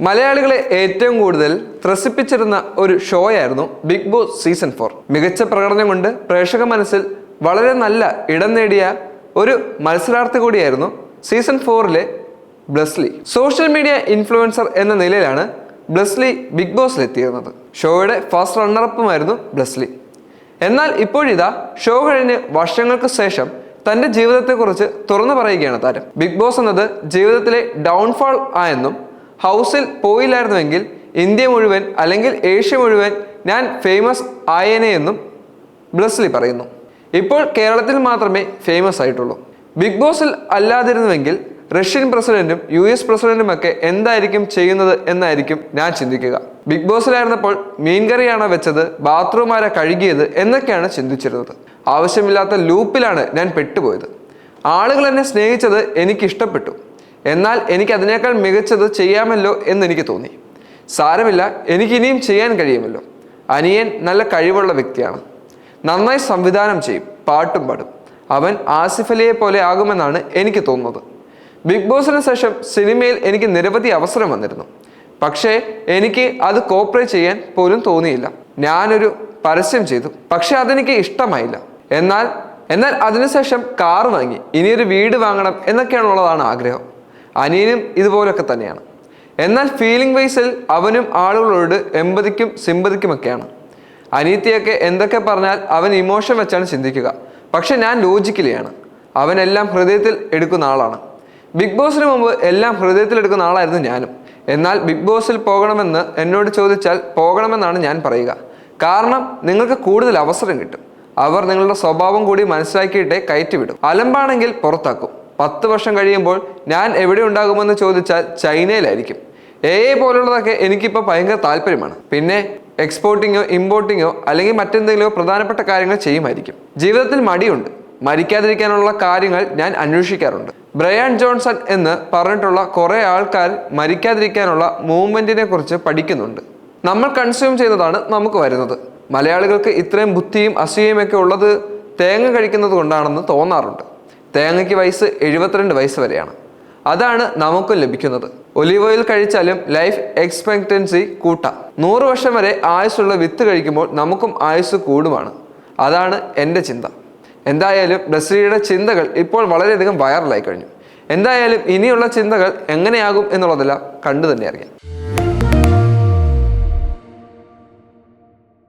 മലയാളികളെ ഏറ്റവും കൂടുതൽ ത്രസിപ്പിച്ചിരുന്ന ഒരു ഷോ ആയിരുന്നു ബിഗ് ബോസ് സീസൺ ഫോർ. മികച്ച പ്രകടനം കൊണ്ട് പ്രേക്ഷക മനസ്സിൽ വളരെ നല്ല ഇടം നേടിയ ഒരു മത്സരാർത്ഥി കൂടിയായിരുന്നു സീസൺ ഫോറിലെ ബ്ലസ്ലി. സോഷ്യൽ മീഡിയ ഇൻഫ്ലുവൻസർ എന്ന നിലയിലാണ് ബ്ലസ്ലി ബിഗ് ബോസിലെത്തിയിരുന്നത്. ഷോയുടെ ഫസ്റ്റ് റണ്ണറപ്പുമായിരുന്നു ബ്ലസ്ലി. എന്നാൽ ഇപ്പോഴിതാ ഷോ കഴിഞ്ഞ് വർഷങ്ങൾക്ക് ശേഷം തന്റെ ജീവിതത്തെക്കുറിച്ച് തുറന്നു പറയുകയാണ് താരം. ബിഗ് ബോസ് എന്നത് ജീവിതത്തിലെ ഡൗൺഫാൾ ആയെന്നും ഹൗസിൽ പോയില്ലായിരുന്നുവെങ്കിൽ ഇന്ത്യ മുഴുവൻ അല്ലെങ്കിൽ ഏഷ്യ മുഴുവൻ ഞാൻ ഫേമസ് ആയേനെ എന്നും ബ്ലസ്ലി പറയുന്നു. ഇപ്പോൾ കേരളത്തിൽ മാത്രമേ ഫേമസ് ആയിട്ടുള്ളൂ. ബിഗ് ബോസിൽ അല്ലാതിരുന്നുവെങ്കിൽ റഷ്യൻ പ്രസിഡന്റും യു എസ് പ്രസിഡന്റും ഒക്കെ എന്തായിരിക്കും ചെയ്യുന്നത് എന്നായിരിക്കും ഞാൻ ചിന്തിക്കുക. ബിഗ് ബോസിലായിരുന്നപ്പോൾ മീൻകറിയാണോ വെച്ചത് ബാത്റൂം ആരാ കഴുകിയത് എന്നൊക്കെയാണ് ചിന്തിച്ചിരുന്നത്. ആവശ്യമില്ലാത്ത ലൂപ്പിലാണ് ഞാൻ പെട്ടുപോയത്. ആളുകൾ എന്നെ സ്നേഹിച്ചത് എനിക്ക് ഇഷ്ടപ്പെട്ടു എന്നാൽ എനിക്ക് അതിനേക്കാൾ മികച്ചത് ചെയ്യാമല്ലോ എന്ന് എനിക്ക് തോന്നി. സാരമില്ല എനിക്കിനിയും ചെയ്യാൻ കഴിയുമല്ലോ. അനിയൻ നല്ല കഴിവുള്ള വ്യക്തിയാണ്. നന്നായി സംവിധാനം ചെയ്യും പാട്ടും പാടും. അവൻ ആസിഫ് അലിയെ പോലെ ആകുമെന്നാണ് എനിക്ക് തോന്നുന്നത്. ബിഗ് ബോസിന് ശേഷം സിനിമയിൽ എനിക്ക് നിരവധി അവസരം വന്നിരുന്നു. പക്ഷേ എനിക്ക് അത് കോപ്പറേറ്റ് ചെയ്യാൻ പോലും തോന്നിയില്ല. ഞാനൊരു പരസ്യം ചെയ്തു പക്ഷെ അതെനിക്ക് ഇഷ്ടമായില്ല. എന്നാൽ എന്നാൽ അതിനുശേഷം കാർ വാങ്ങി ഇനിയൊരു വീട് വാങ്ങണം എന്നൊക്കെയാണുള്ളതാണ് ആഗ്രഹം. അനിയനും ഇതുപോലൊക്കെ തന്നെയാണ്. എന്നാൽ ഫീലിംഗ് വൈസിൽ അവനും ആളുകളോട് എമ്പതിക്കും സിമ്പതിക്കുമൊക്കെയാണ് അനീത്തിയൊക്കെ എന്തൊക്കെ പറഞ്ഞാൽ അവൻ ഇമോഷൻ വെച്ചാണ് ചിന്തിക്കുക. പക്ഷെ ഞാൻ ലോജിക്കലിയാണ് അവനെല്ലാം ഹൃദയത്തിൽ എടുക്കുന്ന ആളാണ്. ബിഗ് ബോസിന് മുമ്പ് എല്ലാം ഹൃദയത്തിൽ എടുക്കുന്ന ആളായിരുന്നു ഞാനും. എന്നാൽ ബിഗ് ബോസിൽ പോകണമെന്ന് എന്നോട് ചോദിച്ചാൽ പോകണമെന്നാണ് ഞാൻ പറയുക. കാരണം നിങ്ങൾക്ക് കൂടുതൽ അവസരം കിട്ടും. അവർ നിങ്ങളുടെ സ്വഭാവം കൂടി മനസ്സിലാക്കിയിട്ടേ കയറ്റിവിടും. അലമ്പാണെങ്കിൽ പുറത്താക്കും. പത്ത് വർഷം കഴിയുമ്പോൾ ഞാൻ എവിടെ ഉണ്ടാകുമെന്ന് ചോദിച്ചാൽ ചൈനയിലായിരിക്കും. എ ഐ പോലുള്ളതൊക്കെ എനിക്കിപ്പോൾ ഭയങ്കര താല്പര്യമാണ്. പിന്നെ എക്സ്പോർട്ടിങ്ങോ ഇമ്പോർട്ടിങ്ങോ അല്ലെങ്കിൽ മറ്റെന്തെങ്കിലും പ്രധാനപ്പെട്ട കാര്യങ്ങൾ ചെയ്യുമായിരിക്കും. ജീവിതത്തിൽ മടിയുണ്ട്. മരിക്കാതിരിക്കാനുള്ള കാര്യങ്ങൾ ഞാൻ അന്വേഷിക്കാറുണ്ട്. ബ്രയാൻ ജോൺസൺ എന്ന് പറഞ്ഞിട്ടുള്ള കുറേ ആൾക്കാർ മരിക്കാതിരിക്കാനുള്ള മൂവ്മെന്റിനെ കുറിച്ച് പഠിക്കുന്നുണ്ട്. നമ്മൾ കൺസ്യൂം ചെയ്യുന്നതാണ് നമുക്ക് വരുന്നത്. മലയാളികൾക്ക് ഇത്രയും ബുദ്ധിയും അസൂയയും ഉള്ളത് തേങ്ങ കഴിക്കുന്നത് കൊണ്ടാണെന്ന് തോന്നാറുണ്ട്. തേങ്ങയ്ക്ക് വയസ്സ് എഴുപത്തിരണ്ട് വയസ്സ് വരെയാണ്. അതാണ് നമുക്കും ലഭിക്കുന്നത്. ഒലിവ് ഓയിൽ കഴിച്ചാലും ലൈഫ് എക്സ്പെക്റ്റൻസി കൂട്ടാം. നൂറ് വർഷം വരെ ആയുസ്സുള്ള വിത്ത് കഴിക്കുമ്പോൾ നമുക്കും ആയുസ് കൂടുമാണ് അതാണ് എന്റെ ചിന്ത. എന്തായാലും ബ്രസീലിയുടെ ചിന്തകൾ ഇപ്പോൾ വളരെയധികം വൈറലായി കഴിഞ്ഞു. എന്തായാലും ഇനിയുള്ള ചിന്തകൾ എങ്ങനെയാകും എന്നുള്ളതെല്ലാം കണ്ടു തന്നെ അറിയാം.